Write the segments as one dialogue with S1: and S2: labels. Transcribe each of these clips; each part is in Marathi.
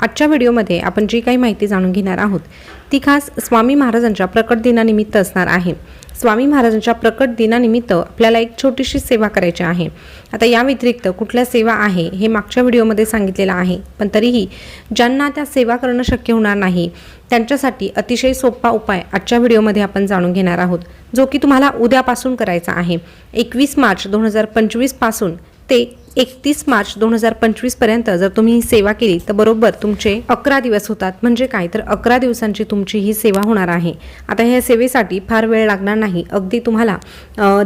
S1: आजच्या व्हिडिओमध्ये आपण जी काही माहिती जाणून घेणार आहोत ती खास स्वामी महाराजांच्या प्रकट दिनानिमित्त असणार आहे. स्वामी महाराजांच्या प्रकट दिनानिमित्त आपल्याला एक छोटीशी सेवा करायची आहे. आता या व्यतिरिक्त कुठल्या सेवा आहे हे मागच्या व्हिडिओमध्ये सांगितलेलं आहे. पण तरीही ज्यांना त्या सेवा करणं शक्य होणार नाही त्यांच्यासाठी अतिशय सोपा उपाय आजच्या व्हिडिओमध्ये आपण जाणून घेणार आहोत जो की तुम्हाला उद्यापासून करायचा आहे. एकवीस मार्च दोन हजार पंचवीसपासून ते एकतीस मार्च दोन हजार पंचवीसपर्यंत जर तुम्ही ही सेवा केली तर बरोबर तुमचे अकरा दिवस होतात. म्हणजे काय? तर अकरा दिवसांची तुमची ही सेवा होणार आहे. आता ह्या सेवेसाठी फार वेळ लागणार नाही. अगदी तुम्हाला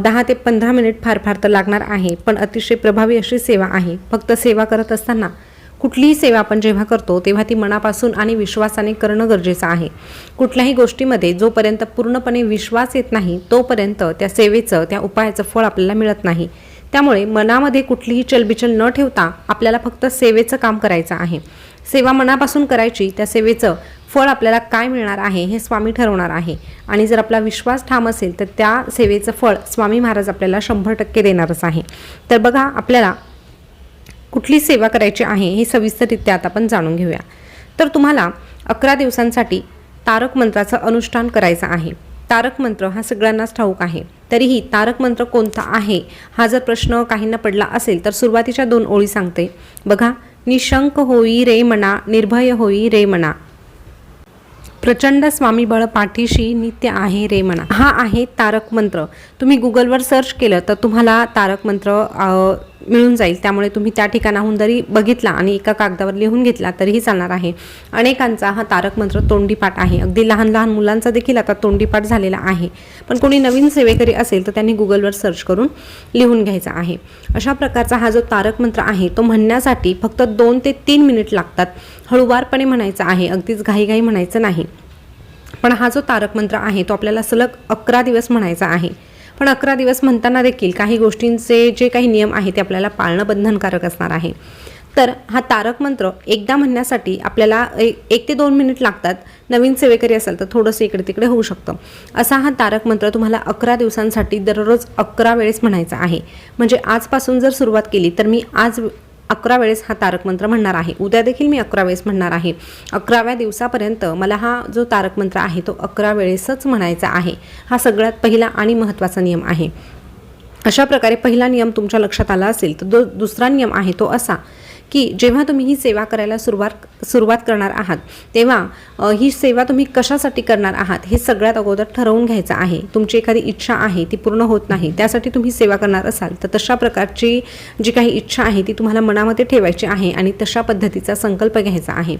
S1: दहा ते पंधरा मिनिट फार फार तर लागणार आहे. पण अतिशय प्रभावी अशी सेवा आहे. फक्त सेवा करत असताना कुठलीही सेवा आपण जेव्हा करतो तेव्हा ती मनापासून आणि विश्वासाने करणं गरजेचं आहे. कुठल्याही गोष्टीमध्ये जोपर्यंत पूर्णपणे विश्वास येत नाही तोपर्यंत त्या सेवेचं त्या उपायाचं फळ आपल्याला मिळत नाही. त्यामुळे मनामध्ये कुठलीही चलबिचल न ठेवता आपल्याला फक्त सेवेचं काम करायचं आहे. सेवा मनापासून करायची त्या सेवेचं फळ आपल्याला काय मिळणार आहे हे स्वामी ठरवणार आहे. आणि जर आपला विश्वास ठाम असेल तर त्या सेवेचं फळ स्वामी महाराज आपल्याला शंभर टक्के देणारच आहे. तर बघा आपल्याला कुठली सेवा करायची आहे हे सविस्तररित्या आता आपण जाणून घेऊया. तर तुम्हाला अकरा दिवसांसाठी तारक मंत्राचं अनुष्ठान करायचं आहे. तारक मंत्र हा सगळ्यांनाच ठाऊक आहे. तरीही तारक मंत्र कोणता आहे? हा जर प्रश्न काहींना पडला असेल तर सुरुवातीच्या दोन ओळी सांगते. बघा निशंक होई रे मना निर्भय होई रे मना. प्रचंड स्वामी बळ पाठीशी नित्य आहे रे म्हणा हा आहे तारक मंत्र. तुम्ही गुगलवर सर्च केलं तर तुम्हाला तारक मंत्र मिळून जाईल. त्यामुळे तुम्ही त्या ठिकाणाहून जरी बघितला आणि एका कागदावर लिहून घेतला तरीही चालणार आहे. अनेकांचा हा तारक मंत्र तोंडीपाठ आहे. अगदी लहान लहान मुलांचा देखील आता तोंडीपाठ झालेला आहे. पण कोणी नवीन सेवेकरी असेल तर त्यांनी गुगलवर सर्च करून लिहून घ्यायचा आहे. अशा प्रकारचा हा जो तारक मंत्र आहे तो म्हणण्यासाठी फक्त दोन ते तीन मिनिट लागतात. हळूवारपणे म्हणायचा आहे. अगदीच घाईघाई म्हणायचं नाही. पण हा जो तारक मंत्र आहे तो आपल्याला सलग अकरा दिवस म्हणायचा आहे. पण अकरा दिवस म्हणताना देखील काही गोष्टींचे जे काही नियम आहे ते आपल्याला पाळणं बंधनकारक असणार आहे. तर हा तारक मंत्र एकदा म्हणण्यासाठी आपल्याला एक ते दोन मिनिट लागतात. नवीन सेवेकरी असेल तर थोडंसं इकडे तिकडे होऊ शकतं. असा हा तारक मंत्र तुम्हाला अकरा दिवसांसाठी दररोज अकरा वेळेस म्हणायचा आहे. म्हणजे आजपासून जर सुरुवात केली तर मी आज अकरा वेळेस हा तारक मंत्र म्हणणार आहे. उद्या देखील मी अकरा वेळेस म्हणणार आहे. अकराव्या दिवसापर्यंत मला हा जो तारक मंत्र आहे तो अकरा वेळेसच म्हणायचा आहे. हा सगळ्यात पहिला आणि महत्त्वाचा नियम आहे. अशा प्रकारे पहिला नियम तुमच्या लक्षात आला असेल तर जो दुसरा नियम आहे तो असा की जेव्हा तुम्ही ही सेवा करायला सुरुवात सुरुवात करणार आहात तेव्हा ही सेवा तुम्ही कशासाठी करणार आहात हे सगळ्यात अगोदर ठरवून घ्यायचं आहे. तुमची एखादी इच्छा आहे ती पूर्ण होत नाही त्यासाठी तुम्ही सेवा करणार असाल तर तशा प्रकारची जी काही इच्छा आहे ती तुम्हाला मनामध्ये ठेवायची आहे आणि तशा पद्धतीचा संकल्प घ्यायचा आहे.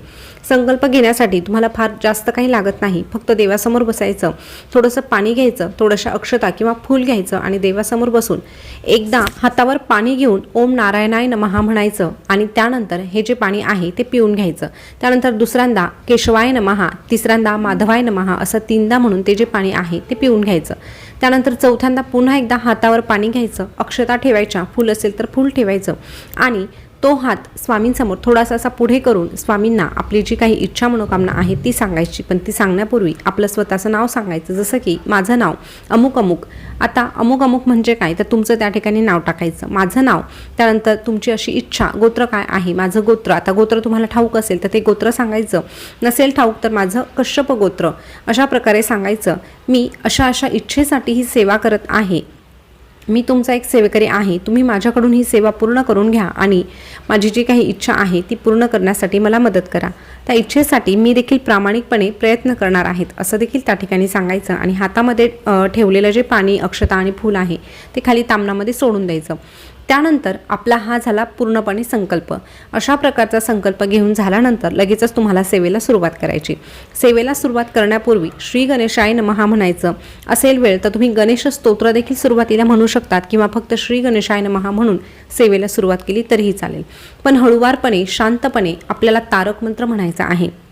S1: संकल्प घेण्यासाठी तुम्हाला फार जास्त काही लागत नाही फक्त देवासमोर बसायचं थोडंसं पाणी घ्यायचं थोडंसं अक्षता किंवा फूल घ्यायचं आणि देवासमोर बसून एकदा हातावर पाणी घेऊन ओम नारायणाय नमहा म्हणायचं आणि त्यानंतर हे जे पाणी आहे ते पिऊन घ्यायचं. त्यानंतर दुसऱ्यांदा केशवाय नमहा तिसऱ्यांदा माधवाय नमहा असं तीनदा म्हणून ते जे पाणी आहे ते पिऊन घ्यायचं. त्यानंतर चौथ्यांदा पुन्हा एकदा हातावर पाणी घ्यायचं. अक्षता ठेवायच्या फूल असेल तर फूल ठेवायचं. आणि तो हात स्वामींसमोर थोडासा असा पुढे करून स्वामींना आपली जी काही इच्छा मनोकामना आहे ती सांगायची. पण ती सांगण्यापूर्वी आपलं स्वतःचं नाव सांगायचं. जसं की माझं नाव अमुक अमुक. आता अमुक अमुक म्हणजे काय? तर तुमचं त्या ठिकाणी नाव टाकायचं. माझं नाव त्यानंतर तुमची अशी इच्छा गोत्र काय आहे? माझं गोत्र. आता गोत्र तुम्हाला ठाऊक असेल तर ते गोत्र सांगायचं. नसेल ठाऊक तर माझं कश्यप गोत्र. अशा प्रकारे सांगायचं मी अशा अशा इच्छेसाठी ही सेवा करत आहे. मी तुमचा एक सेवेकरी आहे. तुम्ही माझ्याकडून ही सेवा पूर्ण करून घ्या आणि माझी जी काही इच्छा आहे ती पूर्ण करण्यासाठी मला मदत करा. त्या इच्छेसाठी मी देखील प्रामाणिकपणे प्रयत्न करणार आहेत असं देखील त्या ठिकाणी सांगायचं आणि हातामध्ये ठेवलेलं जे पाणी अक्षता आणि फूल आहे ते खाली तामणामध्ये सोडून द्यायचं. त्यानंतर आपला हा झाला पूर्णपणे संकल्प. अशा प्रकारचा संकल्प घेऊन झाल्यानंतर लगेचच तुम्हाला सेवेला सुरुवात करायची. सेवेला सुरुवात करण्यापूर्वी श्री गणेशाय नमहा म्हणायचं. असेल वेळ तर तुम्ही गणेश स्तोत्र देखील सुरुवातीला म्हणू शकतात किंवा फक्त श्री गणेशाय नमहा म्हणून सेवेला सुरुवात केली तरीही चालेल. पण हळुवारपणे शांतपणे आपल्याला तारक मंत्र म्हणायचा आहे.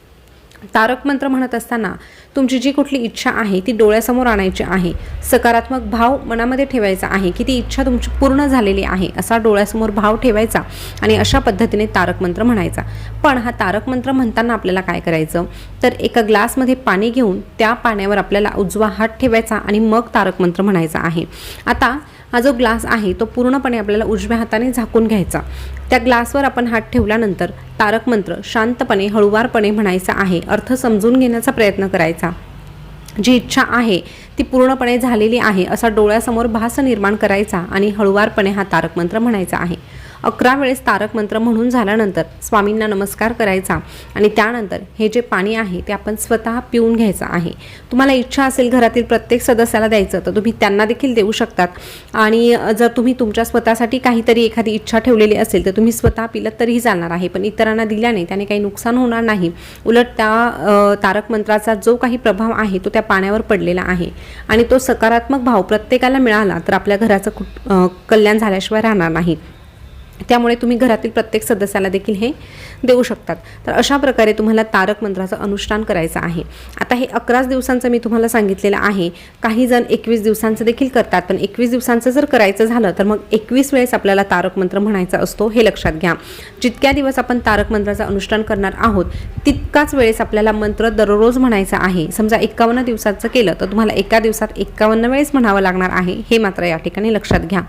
S1: तारक मंत्र म्हणत असताना तुमची जी कुठली इच्छा आहे ती डोळ्यासमोर आणायची आहे. सकारात्मक भाव मनामध्ये ठेवायचा आहे की ती इच्छा तुमची पूर्ण झालेली आहे असा डोळ्यासमोर भाव ठेवायचा आणि अशा पद्धतीने तारक मंत्र म्हणायचा. पण हा तारक मंत्र म्हणताना आपल्याला काय करायचं? तर एका ग्लासमध्ये पाणी घेऊन त्या पाण्यावर आपल्याला उजवा हात ठेवायचा आणि मग तारक मंत्र म्हणायचा आहे. आता हा जो ग्लास आहे तो पूर्णपणे आपल्याला उजव्या हाताने झाकून घ्यायचा. त्या ग्लासवर आपण हात ठेवल्यानंतर तारक मंत्र शांतपणे हळुवारपणे म्हणायचा आहे. अर्थ समजून घेण्याचा प्रयत्न करायचा. जी इच्छा आहे ती पूर्णपणे झालेली आहे असा डोळ्यासमोर भास निर्माण करायचा आणि हळुवारपणे हा तारक मंत्र म्हणायचा आहे. अकरा वेळेस तारक मंत्र म्हणून झाल्यानंतर स्वामींना नमस्कार करायचा आणि त्यानंतर हे जे पाणी आहे ते आपण स्वतः पिऊन घ्यायचं आहे. तुम्हाला इच्छा असेल घरातील प्रत्येक सदस्याला द्यायचं तर तुम्ही त्यांना देखील देऊ शकतात. आणि जर तुम्ही तुमच्या स्वतःसाठी काहीतरी एखादी इच्छा ठेवलेली असेल तर तुम्ही स्वतः पिलं तरीही चालणार आहे. पण इतरांना दिल्याने त्याने काही नुकसान होणार नाही. उलट त्या तारक मंत्राचा जो काही प्रभाव आहे तो त्या पाण्यावर पडलेला आहे. आणि तो सकारात्मक भाव प्रत्येकाला मिळाला तर आपल्या घराचं कल्याण झाल्याशिवाय राहणार नाही. त्यामुळे तुम्ही घरातील प्रत्येक सदस्याला देखील हे देऊ शकतात. तर अशा प्रकारे तुम्हाला तारक मंत्राचं अनुष्ठान करायचं आहे. आता हे अकराच दिवसांचं मी तुम्हाला सांगितलेलं आहे. काही जण एकवीस दिवसांचं देखील करतात पण एकवीस दिवसांचं जर करायचं झालं तर मग एकवीस वेळेस आपल्याला तारक मंत्र म्हणायचा असतो हे लक्षात घ्या. जितक्या दिवस आपण तारक मंत्राचं अनुष्ठान करणार आहोत तितकाच वेळेस आपल्याला मंत्र दररोज म्हणायचा आहे. समजा एकावन्न दिवसाचं केलं तर तुम्हाला एका दिवसात एकावन्न वेळेस म्हणावं लागणार आहे हे मात्र या ठिकाणी लक्षात घ्या.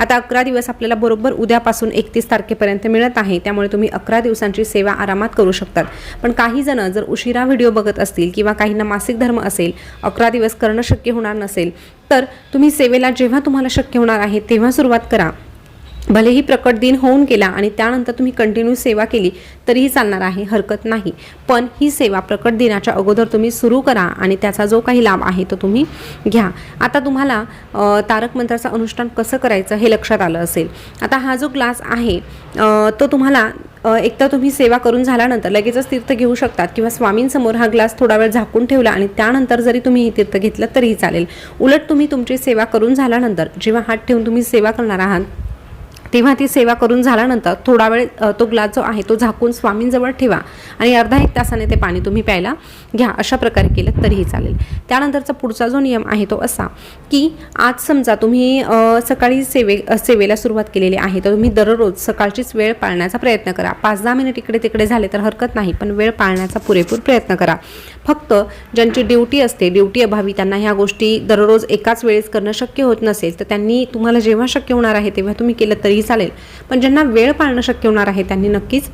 S1: आता अकरा दिवस आपल्याला बरोबर उद्यापासून एकतीस तारखेपर्यंत मिळत आहे. त्यामुळे तुम्ही अकरा दिवसांची सेवा आरामात करू शकतात. पण काही जण जर उशिरा व्हिडिओ बघत असतील किंवा काहींना मासिक धर्म असेल अकरा दिवस करणं शक्य होणार नसेल तर तुम्ही सेवेला जेव्हा तुम्हाला शक्य होणार आहे तेव्हा सुरुवात करा. भलेही प्रकट दिन होऊन गेला आणि त्यानंतर तुम्ही कंटिन्यू सेवा केली तरीही चालणार आहे हरकत नाही. पण ही सेवा प्रकट दिनाच्या अगोदर तुम्ही सुरू करा आणि त्याचा जो काही लाभ आहे तो तुम्ही घ्या. आता तुम्हाला तारक मंत्राचं अनुष्ठान कसं करायचं हे लक्षात आलं असेल. आता हा जो ग्लास आहे तो तुम्हाला एकतर तुम्ही सेवा करून झाल्यानंतर लगेचच तीर्थ घेऊ शकतात किंवा स्वामींसमोर हा ग्लास थोडा वेळ झाकून ठेवला आणि त्यानंतर जरी तुम्ही हे तीर्थ घेतलं तरीही चालेल. उलट तुम्ही तुमची सेवा करून झाल्यानंतर जेव्हा हात ठेवून तुम्ही सेवा करणार आहात तेव्हा ती सेवा करून झाल्यानंतर थोडा वेळ तो ग्लास जो आहे तो झाकून स्वामींजवळ ठेवा आणि अर्धा एक तासाने ते पाणी तुम्ही प्यायला घ्या अशा प्रकारे केलं तरीही चालेल. त्यानंतरचा पुढचा जो नियम आहे तो असा की आज समजा तुम्ही सकाळी सेवे सेवेला सुरुवात केलेली आहे तर तुम्ही दररोज सकाळचीच वेळ पाळण्याचा प्रयत्न करा. पाच दहा मिनिट इकडे तिकडे झाले तर हरकत नाही पण वेळ पाळण्याचा पुरेपूर प्रयत्न करा. फक्त ज्यांची ड्युटी असते ड्युटी अभावी त्यांना ह्या गोष्टी दररोज एकाच वेळेस करणं शक्य होत नसेल तर त्यांनी तुम्हाला जेव्हा शक्य होणार आहे तेव्हा तुम्ही केलं तरीही चालेल. पण ज्यांना वेळ पाळणं शक्य होणार आहे त्यांनी नक्कीच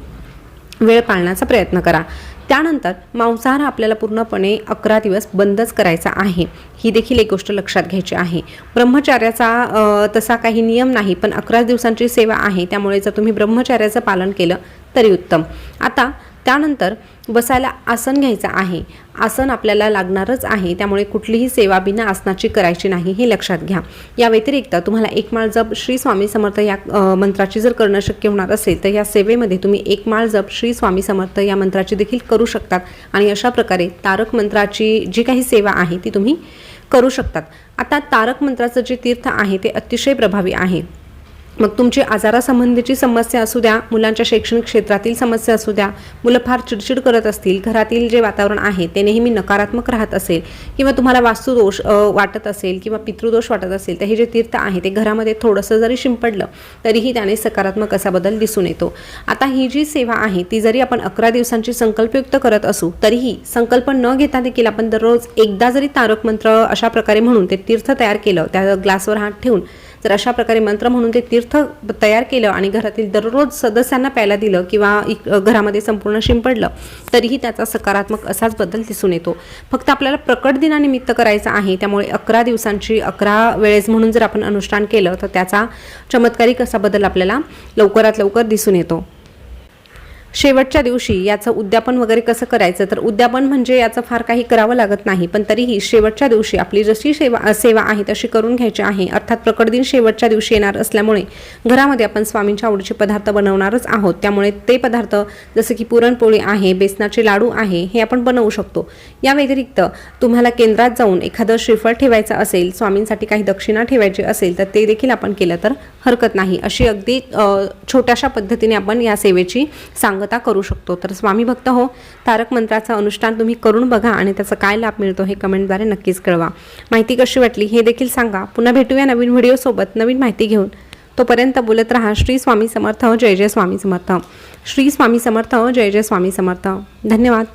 S1: वेळ पाळण्याचा प्रयत्न करा. त्यानंतर मांसाहार आपल्याला पूर्णपणे अकरा दिवस बंदच करायचा आहे. ही देखील एक गोष्ट लक्षात घ्यायची आहे. ब्रह्मचार्याचा तसा काही नियम नाही पण अकरा दिवसांची सेवा आहे. त्यामुळे जर तुम्ही ब्रह्मचार्याचं पालन केलं तरी उत्तम. आता त्यानंतर बसायला आसन घ्यायचं आहे. आसन आपल्याला लागणारच आहे त्यामुळे कुठलीही सेवा बिना आसनाची करायची नाही हे लक्षात घ्या. या व्यतिरिक्त तुम्हाला एक माळ जप श्री स्वामी समर्थ या मंत्राची जर करणं शक्य होणार असेल तर या सेवेमध्ये तुम्ही एक माळ जप श्री स्वामी समर्थ या मंत्राची देखील करू शकतात. आणि अशा प्रकारे तारक मंत्राची जी काही सेवा आहे ती तुम्ही करू शकतात. आता तारक मंत्राचं जे तीर्थ आहे ते अतिशय प्रभावी आहे. मग तुमची आजारासंबंधीची समस्या असू द्या मुलांच्या शैक्षणिक क्षेत्रातील समस्या असू द्या मुलं फार चिडचिड करत असतील घरातील जे वातावरण आहे ते नेहमी नकारात्मक राहत असेल किंवा तुम्हाला वास्तुदोष वाटत असेल किंवा पितृदोष वाटत असेल तर हे जे तीर्थ आहे ते घरामध्ये थोडंसं जरी शिंपडलं तरीही त्याने सकारात्मक असा बदल दिसून येतो. आता ही जी सेवा आहे ती जरी आपण अकरा दिवसांची संकल्पयुक्त करत असू तरीही संकल्प न घेता देखील आपण दररोज एकदा जरी तारक मंत्र अशा प्रकारे म्हणून ते तीर्थ तयार केलं त्या ग्लासवर हात ठेवून जर अशा प्रकारे मंत्र म्हणून ते तीर्थ तयार केलं आणि घरातील दररोज सदस्यांना प्यायला दिलं किंवा इक- घरामध्ये संपूर्ण शिंपडलं तरीही त्याचा सकारात्मक असाच बदल दिसून येतो. फक्त आपल्याला प्रकट दिनानिमित्त करायचं आहे त्यामुळे अकरा दिवसांची अकरा वेळेस म्हणून जर आपण अनुष्ठान केलं तर त्याचा चमत्कारिक असा बदल आपल्याला लवकरात लवकर दिसून येतो. शेवटच्या दिवशी याचं उद्यापन वगैरे कसं करायचं? तर उद्यापन म्हणजे याचं फार काही करावं लागत नाही पण तरीही शेवटच्या दिवशी आपली जशी सेवा सेवा आहे तशी करून घ्यायची आहे. अर्थात प्रकट दिन शेवटच्या दिवशी येणार असल्यामुळे घरामध्ये आपण स्वामींच्या आवडीचे पदार्थ बनवणारच आहोत. त्यामुळे ते पदार्थ जसं की पुरणपोळी आहे बेसनाचे लाडू आहे हे आपण बनवू शकतो. या व्यतिरिक्त तुम्हाला केंद्रात जाऊन एखादं श्रीफळ ठेवायचं असेल स्वामींसाठी काही दक्षिणा ठेवायची असेल तर ते देखील आपण केलं तर हरकत नाही. अशी अगदी छोट्याशा पद्धतीने आपण या सेवेची सांग सांगता करू शकतो. तर स्वामी भक्त हो तारक मंत्राचं अनुष्ठान तुम्ही करून बघा आणि त्याचा काय लाभ मिळतो हे कमेंटद्वारे नक्कीच कळवा. माहिती कशी वाटली हे देखील सांगा. पुन्हा भेटूया नवीन व्हिडिओसोबत नवीन माहिती घेऊन तोपर्यंत बोलत राहा. श्री स्वामी समर्थ हो, जय जय स्वामी समर्थ. श्री स्वामी समर्थ हो, जय जय स्वामी समर्थ. धन्यवाद.